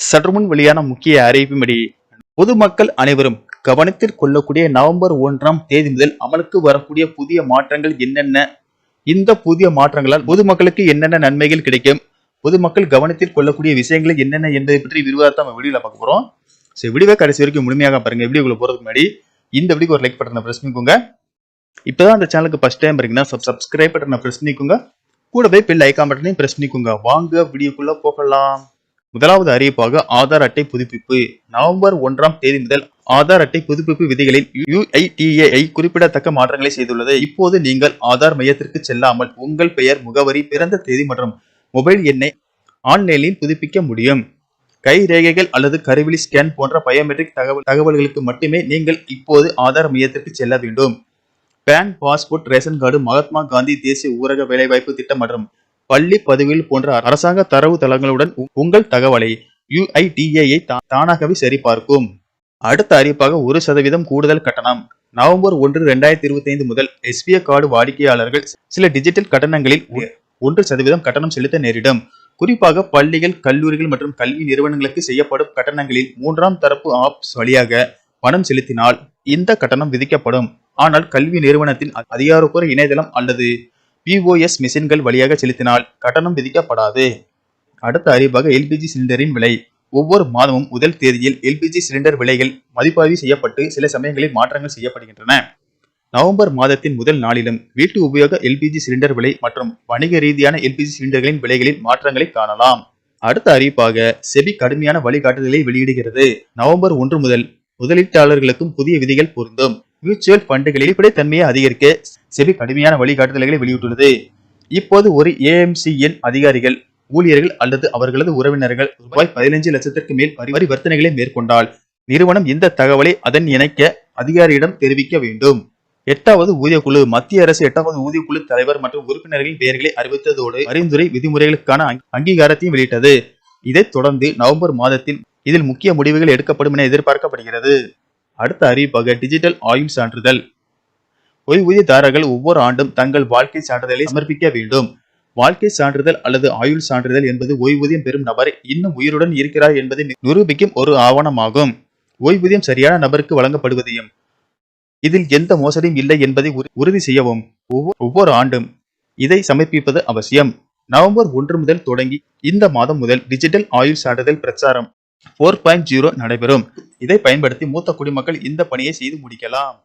சற்றுமுன் வெளியான முக்கிய அறிவிப்படி பொதுமக்கள் அனைவரும் கவனத்தில் கொள்ளக்கூடிய நவம்பர் ஒன்றாம் தேதி முதல் அமலுக்கு வரக்கூடிய புதிய மாற்றங்கள் என்னென்ன? இந்த புதிய மாற்றங்களால் பொதுமக்களுக்கு என்னென்ன நன்மைகள் கிடைக்கும்? பொதுமக்கள் கவனத்தில் கொள்ளக்கூடிய விஷயங்கள் என்னென்ன என்பதை பற்றி விரிவாக நம்ம வீடியோல பார்க்க போறோம். ஸோ வீடியோவை கடைசி வரைக்கும் முழுமையாக பாருங்க. வீடியோக்குள்ள போறதுக்கு முன்னாடி இந்த வீடியோக்கு ஒரு லைக் பட்டனை பிரஸ் பண்ணிக்கோங்க. இப்பதான் அந்த சேனலுக்கு ஃபர்ஸ்ட் டைம் பாருங்கன்னா சப்ஸ்கிரைப் பட்டனை பிரஸ் பண்ணிக்கோங்க. கூடவே பெல் ஐக்கான் பட்டனையும் பிரஸ் பண்ணிக்கோங்க. வாங்க வீடியோக்குள்ள போகலாம். முதலாவது அறிவிப்பாக ஆதார் அட்டை புதுப்பிப்பு. நவம்பர் ஒன்றாம் தேதி முதல் ஆதார் அட்டை புதுப்பிப்பு விதிகளில் யுஐடிஏஐ குறிப்பிடத்தக்க மாற்றங்களை செய்துள்ளது. இப்போது நீங்கள் ஆதார் மையத்திற்கு செல்லாமல் உங்கள் பெயர் முகவரி பிறந்த தேதி மற்றும் மொபைல் எண்ணை ஆன்லைனில் புதுப்பிக்க முடியும். கை ரேகைகள் அல்லது கருவிழி ஸ்கேன் போன்ற பயோமெட்ரிக் தகவல் தகவல்களுக்கு மட்டுமே நீங்கள் இப்போது ஆதார் மையத்திற்கு செல்ல வேண்டும். PAN passport ration card Mahatma Gandhi தேசிய ஊரக வேலைவாய்ப்பு திட்டம் மற்றும் பள்ளி பதிவில் போன்ற அரசாங்க தரவு தளங்களுடன் உங்கள் தகவலை யுஐடிஏஐ தானாகவே சரிபார்க்கும். அடுத்த அறிவிப்பாக ஒரு சதவீதம் கூடுதல் கட்டணம். நவம்பர் ஒன்று ரெண்டாயிரத்தி இருபத்தி ஐந்து முதல் எஸ்பிஐ கார்டு வாடிக்கையாளர்கள் சில டிஜிட்டல் கட்டணங்களில் ஒ- ஒன்று சதவீதம் கட்டணம் செலுத்த நேரிடும். குறிப்பாக பள்ளிகள் கல்லூரிகள் மற்றும் கல்வி நிறுவனங்களுக்கு செய்யப்படும் கட்டணங்களில் மூன்றாம் தரப்பு ஆப்ஸ் வழியாக பணம் செலுத்தினால் இந்த கட்டணம் விதிக்கப்படும். ஆனால் கல்வி நிறுவனத்தின் அதிகாரப்பூர்வ இணையதளம் அல்லது பிஓஎஸ் மிஷின்கள் வழியாக செலுத்தினால் கட்டணம் விதிக்கப்படாது. அடுத்த அறிவாக எல்பிஜி சிலிண்டரின் விலை. ஒவ்வொரு மாதமும் முதல் தேதியில் எல்பிஜி சிலிண்டர் விலைகள் மதிப்பாய்வு செய்யப்பட்டு சில சமயங்களில் மாற்றங்கள் செய்யப்படுகின்றன. நவம்பர் மாதத்தின் முதல் நாளிலும் வீட்டு உபயோக எல்பிஜி சிலிண்டர் விலை மற்றும் வணிக ரீதியான எல்பிஜி சிலிண்டர்களின் விலைகளில் மாற்றங்களை காணலாம். அடுத்த அறிவிப்பாக செபி கடுமையான வழிகாட்டுதலை வெளியிடுகிறது. நவம்பர் ஒன்று முதல் முதலீட்டாளர்களுக்கும் புதிய விதிகள் பொருந்தும். மியூச்சுவல் ஃபண்டுகளில் வெளிப்படைத்தன்மையை அதிகரிக்க செபி கடுமையான வழிகாட்டுதல்களை வெளியிட்டுள்ளது. இப்போது ஒரு ஏஎம்சிஎன் அதிகாரிகள் ஊழியர்கள் அல்லது அவர்களது உறவினர்கள் ரூபாய் பதினைஞ்சு லட்சத்திற்கு மேல் பரிவர்த்தனைகளை மேற்கொண்டால் நிறுவனம் இந்த தகவலை அதன் இணைக்க அதிகாரியிடம் தெரிவிக்க வேண்டும். எட்டாவது ஊதியக்குழு மத்திய அரசு எட்டாவது ஊதியக்குழு தலைவர் மற்றும் உறுப்பினர்களின் பெயர்களை அறிவித்ததோடு பரிந்துரை விதிமுறைகளுக்கான அங்கீகாரத்தையும் வெளியிட்டது. இதைத் தொடர்ந்து நவம்பர் மாதத்தில் இதில் முக்கிய முடிவுகள் எடுக்கப்படும் என எதிர்பார்க்கப்படுகிறது. அடுத்த அறிவிப்பாக டிஜிட்டல் ஆயுள் சான்றிதழ். ஓய்வூதியதாரர்கள் ஒவ்வொரு ஆண்டும் தங்கள் வாழ்க்கை சான்றிதழை சமர்ப்பிக்க வேண்டும். வாழ்க்கை சான்றிதழ் அல்லது ஆயுள் சான்றிதழ் என்பது ஓய்வூதியம் பெறும் நபர் இன்னும் உயிருடன் இருக்கிறார் என்பதை நிரூபிக்கும் ஒரு ஆவணமாகும். ஓய்வூதியம் சரியான நபருக்கு வழங்கப்படுவதையும் இதில் எந்த மோசடியும் இல்லை என்பதை உறுதி செய்யவும். ஒவ்வொ- ஒவ்வொரு ஆண்டும் இதை சமர்ப்பிப்பது அவசியம். நவம்பர் ஒன்று முதல் தொடங்கி இந்த மாதம் முதல் டிஜிட்டல் ஆயுள் சான்றிதழ் பிரச்சாரம் ஃபோர் பாயிண்ட் ஜீரோ நடைபெறும். இதை பயன்படுத்தி மூத்த குடிமக்கள் இந்த பணியை செய்து முடிக்கலாம்.